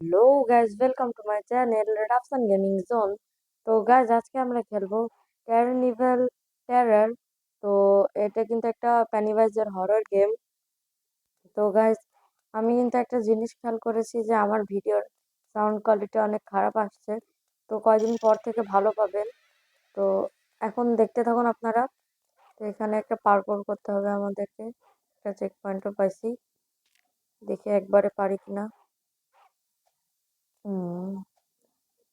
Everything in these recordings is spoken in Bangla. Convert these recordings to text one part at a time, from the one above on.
Hello guys welcome to my channel Rafsan gaming zone তো গাইজ আজকে আমরা খেলব ক্যারনিভেল টেরার তো এটা কিন্তু একটা প্যানিভাইজের হরর গেম তো গাইজ আমি কিন্তু একটা জিনিস খেয়াল করেছি যে আমার ভিডিওর সাউন্ড কোয়ালিটি অনেক খারাপ আসছে। তো কয়দিন পর থেকে ভালো পাবেন। তো এখন দেখতে থাকুন আপনারা। তো এখানে একটা পার্কর করতে হবে আমাদেরকে। একটা চেক পয়েন্টও পাইছি। দেখি একবারে পারি কিনা। হুম।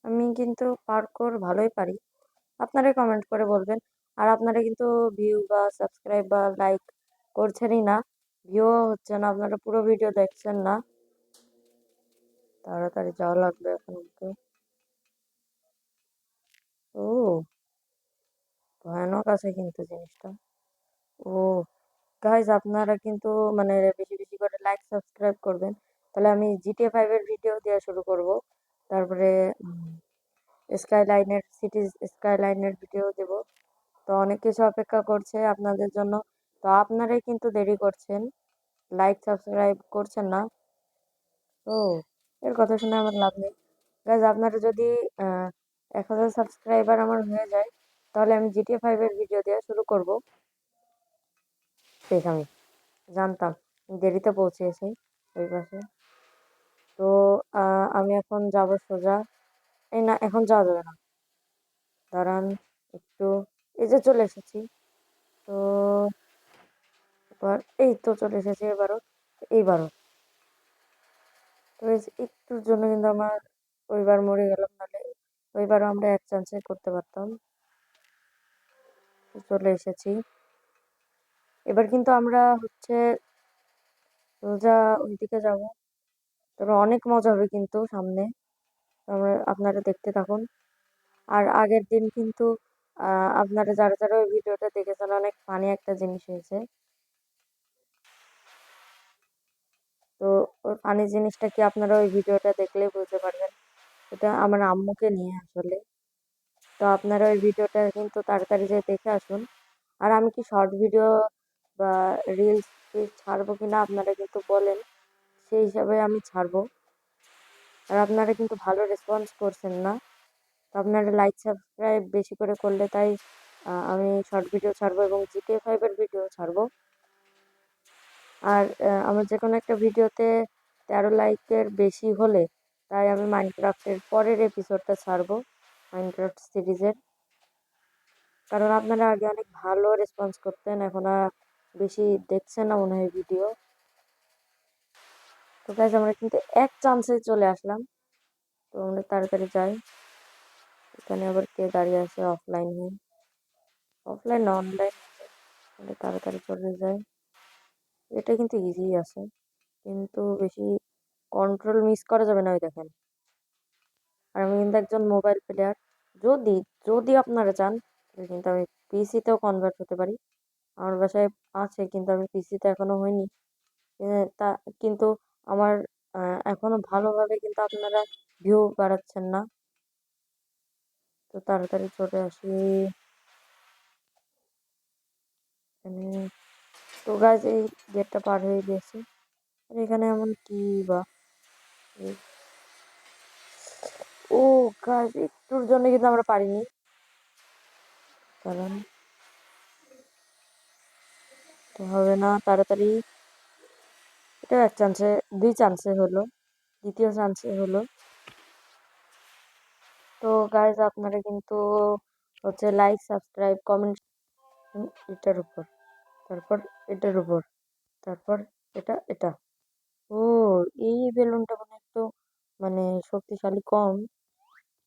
আমি কিন্তু পার্কোর ভালোই পারি। আপনারাই কমেন্ট করে বলবেন। আর আপনারা কিন্তু ভিউ বা সাবস্ক্রাইব বা লাইক করছেনই না। ভিউ হচ্ছে না। আপনারা পুরো ভিডিও দেখছেন না। তাড়াতাড়ি যাওয়া লাগবে এখন তো ও, ভয়ানক আছে কিন্তু জিনিসটা। ও গাইজ আপনারা কিন্তু মানে বেশি বেশি করে লাইক সাবস্ক্রাইব করবেন। তাহলে আমি জিটিএ ফাইভের ভিডিও দেওয়া শুরু করব। তারপরে স্কাইলাইনের সিটিজ স্কাইলাইনের ভিডিও দেব। তো অনেক কিছু অপেক্ষা করছে আপনাদের জন্য। তো আপনারাই কিন্তু দেরি করছেন। লাইক সাবস্ক্রাইব করছেন না। ও, এর কথা শুনে আমার লাভ নেই। গাইজ আপনারা যদি এক হাজার সাবস্ক্রাইবার আমার হয়ে যায়, তাহলে আমি জিটিএ ফাইভের ভিডিও দেওয়া শুরু করব। শেষ আমি, জানতাম। দেরিতে পৌঁছেছি ওই পাশে। তো আমি এখন যাব সোজা। এই না, এখন যাওয়া যাবে না। দাঁড়ান, একটু, এই যে চলে এসেছি। তো, এবার, এই তো চলে এসেছি এবারও এইবারও। তো একটুর জন্য কিন্তু আমার ওইবার মরে গেলাম, নাহলে ওইবারও আমরা এক চান্সে করতে পারতাম। চলে এসেছি। এবার কিন্তু আমরা হচ্ছে সোজা ওইদিকে যাব। তবে অনেক মজা হবে কিন্তু সামনে। আপনারা দেখতে থাকুন। আর আগের দিন কিন্তু আপনারা যারা যারা ওই ভিডিওটা দেখেছেন, অনেক ফানি একটা জিনিস হয়েছে। তো ওই ফানি জিনিসটা কি আপনারা ওই ভিডিওটা দেখলে বুঝতে পারবেন? এটা আমার আম্মুকে নিয়ে আসলে। তো আপনারা ওই ভিডিওটা কিন্তু তাড়াতাড়ি যে দেখে আসুন। আর আমি কি শর্ট ভিডিও বা রিলস ছাড়বো কিনা আপনারা কিন্তু বলেন। সেই হিসাবে আমি ছাড়বো। আর আপনারা কিন্তু ভালো রেসপন্স করছেন না। তো আপনারা লাইক সাবস্ক্রাইব বেশি করে করলে তাই আমি শর্ট ভিডিও ছাড়বো এবং জিটিএ ফাইভের ভিডিও ছাড়বো। আর আমার যে কোনো একটা ভিডিওতে তেরো লাইকের বেশি হলে তাই আমি মাইনক্রাফ্টের পরের এপিসোডটা ছাড়বো মাইনক্রাফ্ট সিরিজের কারণ আপনারা আগে অনেক ভালো রেসপন্স করতেন, এখন আর বেশি দেখছেন না মনে হয় ভিডিও তো গাইজ আমরা কিন্তু এক চান্সে চলে আসলাম। তো আমরা তাড়াতাড়ি যাই। এখানে আবার কে দাঁড়িয়ে আছে? অফলাইন হয়ে অফলাইন অনলাইন আমরা তাড়াতাড়ি চলে যাই। এটা কিন্তু ইজি আছে। কিন্তু বেশি কন্ট্রোল মিস করা যাবে না ওই দেখেন। আর আমি কিন্তু একজন মোবাইল প্লেয়ার যদি যদি আপনারা চান কিন্তু আমি পিসিতেও কনভার্ট হতে পারি। আমার বাসায় আছে, কিন্তু আমি পিসিতে এখনও হয়নি। তা, কিন্তু আমার এখনও ভালোভাবে কিন্তু আপনারা ভিউ বাড়াচ্ছেন না। তো তাড়াতাড়ি চলে আসি। তো গাছ এই গেটটা পার হয়ে গেছে। আর এখানে এমন কি বা? ও গাছ একটুর জন্য কিন্তু আমরা পারিনি। কারণ, তো হবে না, তাড়াতাড়ি। এটা এক চান্সে দুই চান্সে হলো। দ্বিতীয় চান্সে হলো। তো গাইজ আপনারা কিন্তু হচ্ছে লাইক সাবস্ক্রাইব কমেন্ট এটার উপর। তারপর এটার উপর। তারপর এটা এটা। ও, এই বেলুনটা মানে একটু মানে শক্তিশালী কম।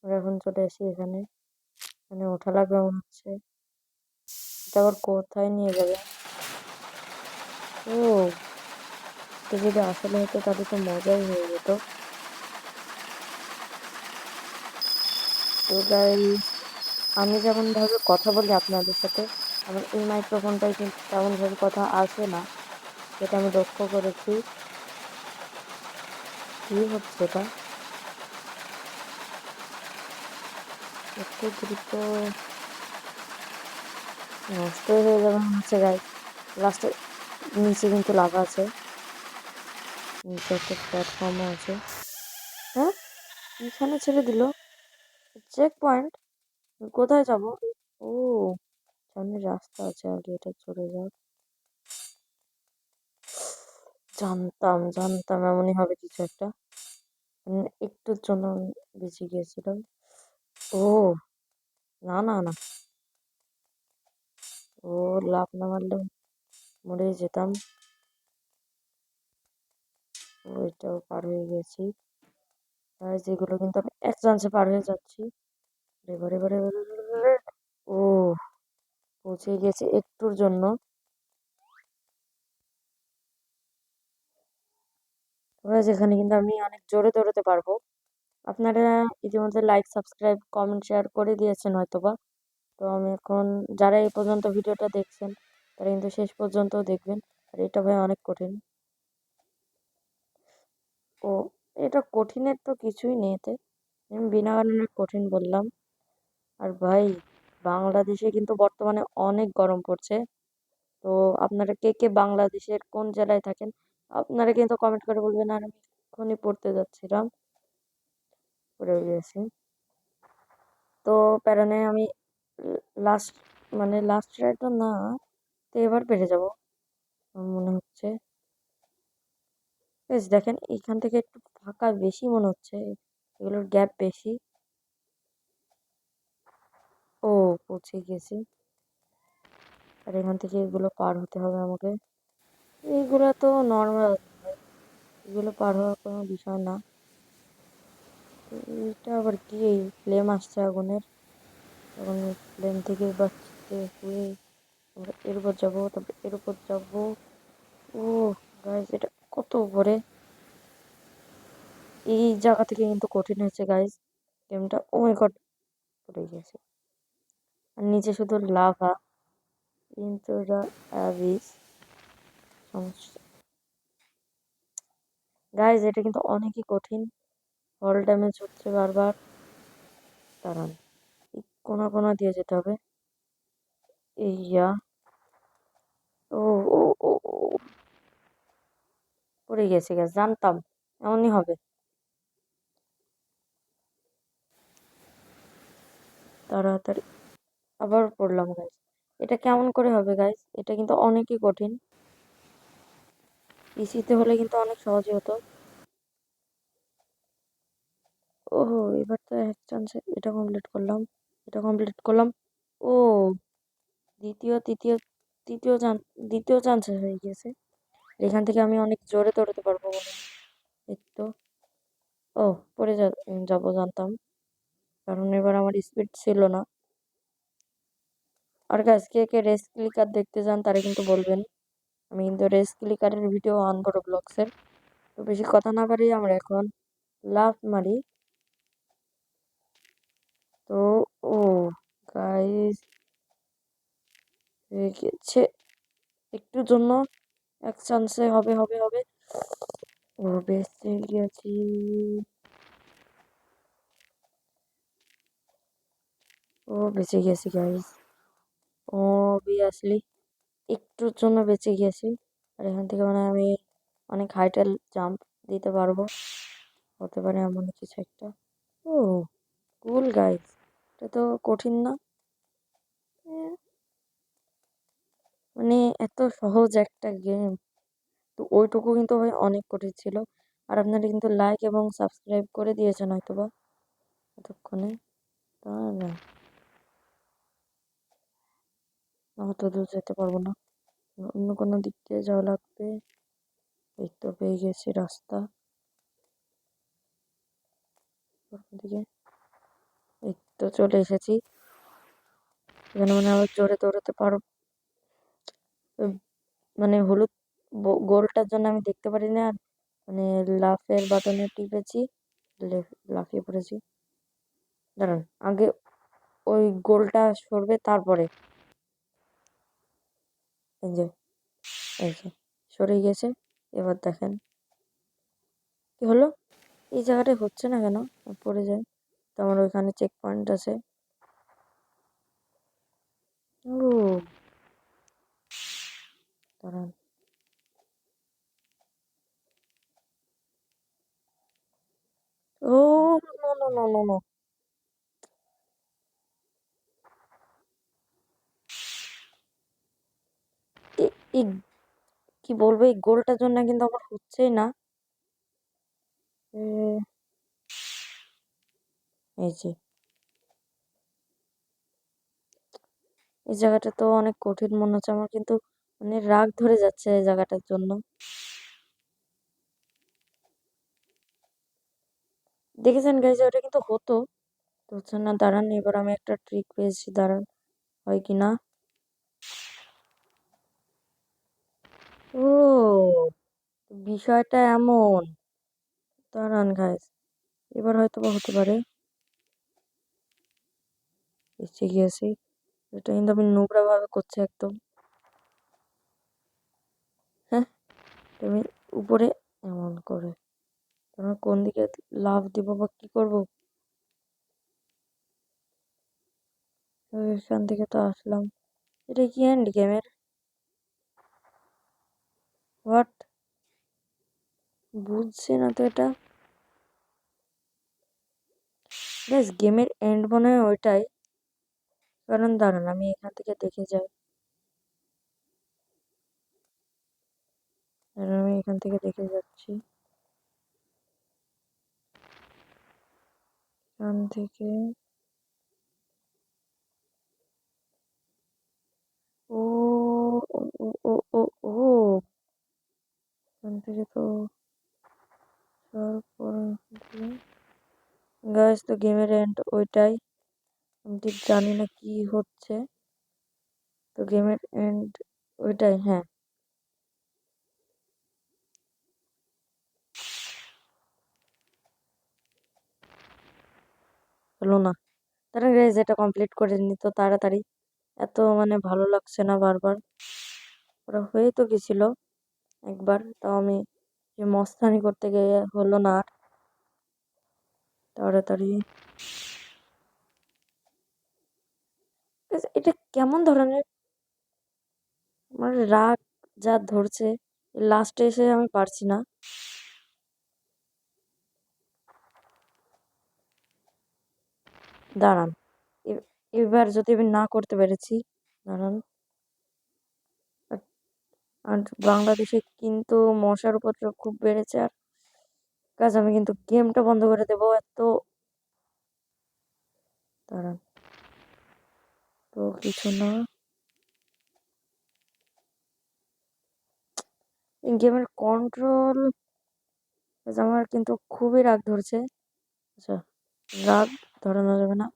এখন চলে আসি এখানে। মানে ওঠা লাগবে মনে হচ্ছে। এটা আবার কোথায় নিয়ে যাবে? ও। তো যদি আসলে হতো তাহলে তো মজাই হয়ে যেত। তো গাই আমি যেমনভাবে কথা বলি আপনাদের সাথে, আমার এই মাইক্রোফোনটাই কিন্তু তেমনভাবে কথা আসে না সেটা আমি লক্ষ্য করেছি। কি হচ্ছে এটা? একটু দ্রুত নষ্ট হয়ে যাবে হচ্ছে লাস্টে নিচে কিন্তু লাভা আছে। একটা প্ল্যাটফর্মও আছে। হ্যাঁ? এখানে ছেড়ে দিল। চেক পয়েন্ট কোথায় যাব? ও, সামনে রাস্তা আছে আগে এটা চলে যাও জানতাম জানতাম, এমনই হবে কিছু একটা। একটুর জন্য বেঁচে গিয়েছিলাম। ও, না না না। ও লাভ না মারলে মরে যেতাম। ওইটাও পার হয়ে গেছি। আর যেগুলো কিন্তু আমি এক চান্সে পার হয়ে যাচ্ছি। এবারে এবারে ও, পৌঁছে গেছে একটুর জন্য। যেখানে কিন্তু আমি অনেক জোরে দৌড়াতে পারব। আপনারা ইতিমধ্যে লাইক সাবস্ক্রাইব কমেন্ট শেয়ার করে দিয়েছেন হয়তোবা। তো আমি এখন, যারা এই পর্যন্ত ভিডিওটা দেখছেন, তারা কিন্তু শেষ পর্যন্ত দেখবেন। আর এটা ভাই অনেক কঠিন। ও, এটা কঠিনের তো কিছুই নেই এতে। আমি বিনা কারণে কঠিন বললাম। আর ভাই, বাংলাদেশে কিন্তু বর্তমানে অনেক গরম পড়ছে। তো আপনারা কে কে বাংলাদেশের কোন জেলায় থাকেন, আপনারা কিন্তু কমেন্ট করে বলবেন, আর আমি এক্ষুনি পড়তে যাচ্ছিলাম। পড়ে গিয়েছি তো প্যারানে আমি লাস্ট মানে লাস্ট রাইডটা না, তো এবার পেরে যাব মনে হচ্ছে। বেশ, দেখেন এইখান থেকে একটু ফাঁকা বেশি মনে হচ্ছে। এগুলোর গ্যাপ বেশি। ও, পৌঁছে গেছি। আর এখান থেকে এগুলো পার হতে হবে আমাকে। এইগুলো তো নর্মাল এগুলো পার হওয়ার কোনো বিষয় না। এটা আবার কি? ফ্লেম আসছে আগুনের। তখন ফ্লেম থেকে বাঁচতে হয়ে। এর উপর যাব, তারপর এর উপর যাব। ও গাইজ এটা কত উপরে এই জায়গা থেকে কিন্তু কঠিন হয়েছে গাইজ গেমটা ও গড পড়ে গেছে। আর নিচে শুধু লাভা কিন্তু গাইজ এটা কিন্তু অনেকই কঠিন। ফল ড্যামেজ হচ্ছে বারবার। দাঁড়ান কোনা কোনা দিয়ে যেতে হবে। ইয়া। ও ও ও পড়ে গেছে গ্যাস জানতাম, এমনই হবে। তাড়াতাড়ি আবার পড়লাম গাইজ এটা কেমন করে হবে গাইজ এটা কিন্তু অনেকই কঠিন। পিসিতে হলে কিন্তু অনেক সহজই হতো। ওহো, এবার তো এক চান্সে এটা কমপ্লিট করলাম। এটা কমপ্লিট করলাম। ও, দ্বিতীয়, তৃতীয় তৃতীয় চান্স দ্বিতীয় চান্সে হয়ে গিয়েছে এখান থেকে আমি অনেক জোরে দৌড়াতে পারব তো। ও, পড়ে যাব, জানতাম। কারণ এবার আমার স্পিড ছিল না। আর গাছ কে কে রেস ক্লিকার দেখতে চান তারা কিন্তু বলবেন। আমি কিন্তু রেস ক্লিকারের ভিডিও অন করো ব্লগসের তো বেশি কথা না পারি আমরা এখন লাভ মারি। তো, ও গাইস গেছে। একটুর জন্য এক চান্সে হবে হবে হবে। ও, বেঁচে গেছি। ও, বেঁচে গেছি গাইস অবভিয়াসলি একটুর জন্য বেঁচে গেছি। আর এখান থেকে মানে আমি অনেক হাইটেল জাম্প দিতে পারব। হতে পারে এমন কিছু একটা। ও কুল গাইস এটা তো কঠিন না। মানে এত সহজ একটা গেম তো ওইটুকু কিন্তু ভাই অনেক কঠিন ছিল। আর আপনারা কিন্তু লাইক এবং সাবস্ক্রাইব করে দিয়েছেন হয়তো বা এতক্ষণে অত দূর যেতে পারব না। অন্য কোনো দিক দিয়ে যাওয়া লাগবে। এই তো পেয়ে গেছি রাস্তা। দিকে এই তো চলে এসেছি। এখানে মানে আবার জোরে দৌড়াতে পারো মানে হলুদ গোলটার জন্য আমি দেখতে পারি না আর মানে লাফের বাটনে টিপেছি লাফিয়ে পড়েছি। দাঁড়ান, আগে ওই গোলটা সরবে তারপরে। এই যে এই যে, সরে গেছে, এবার দেখেন। কি হলো? এই জায়গাটায় হচ্ছে না কেন? পড়ে যায়। তো আমার ওইখানে চেক পয়েন্ট আছে। ও দাঁড়ান ও, নো নো নো নো এই কি বলব, এই গোলটার জন্য কিন্তু আমার হচ্ছেই না। এই যে। এই জায়গাটা তো অনেক কঠিন মনে হচ্ছে আমার, কিন্তু মানে রাগ ধরে যাচ্ছে এই জায়গাটার জন্য। দেখেছেন গাইজ ওটা কিন্তু হতো। তো হচ্ছে না, দাঁড়ান, এবার আমি একটা ট্রিক পেয়েছি, দাঁড়ান, হয় কি না? ও, বিষয়টা এমন। দাঁড়ান গাইজ এবার হয়তো বা হতে পারে। এসে গিয়েছি। এটা কিন্তু আমি নোংরা ভাবে করছি একদম হ্যাঁ আমি উপরে এমন করে। তোমরা কোন দিকে লাভ দিব বা কি করব? এখান থেকে তো আসলাম। এটা কি এন্ড গেমের হোয়াট বুঝছি না তো এটা। বেশ গেমের এন্ড মনে হয় ওইটাই। কারণ দাঁড়ান, আমি এখান থেকে দেখে যাই। দাঁড়ান, আমি এখান থেকে দেখে যাচ্ছি। এখান থেকে ও ও ও ও ও এখান থেকে তো গাইস তো গেমের এন্ড ওইটাই। আমি ঠিক জানি না কি হচ্ছে। তো গেমের এন্ড ওইটাই হ্যাঁ। হলো না। তারা গাইজ এটা কমপ্লিট করে নিত তাড়াতাড়ি। এত মানে ভালো লাগছে না বারবার। ওরা হয়ে তো গেছিল একবার, তাও আমি মস্তানি করতে গিয়ে হলো না আর। তাড়াতাড়ি। এটা কেমন ধরনের? আমার রাগ যা ধরছে লাস্টে এসে আমি পারছি না। দাঁড়ান। এবার যদি আমি না করতে পেরেছি, দাঁড়ান। আর বাংলাদেশে কিন্তু মশার উপদ্রব খুব বেড়েছে, আর কাজ আমি কিন্তু গেমটা বন্ধ করে দেবো এত। দাঁড়ান। তো কিছু না। গেমের কন্ট্রোল আমার কিন্তু খুবই রাগ ধরছে। আচ্ছা। রাগ ধরানো যাবে না।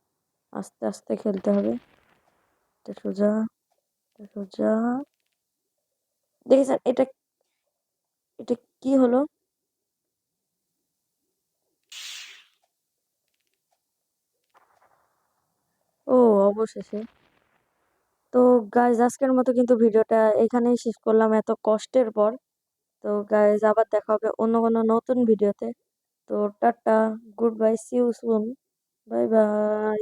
আস্তে আস্তে খেলতে হবে। এটা সোজা এটা দেখেছেন এটা এটা কি হলো? ও, অবশেষে। তো গাইজ আজকের মতো কিন্তু ভিডিওটা এখানেই শেষ করলাম এত কষ্টের পর। তো গাইজ আবার দেখা হবে অন্য কোনো নতুন ভিডিওতে। তো tata good bye see you soon bye bye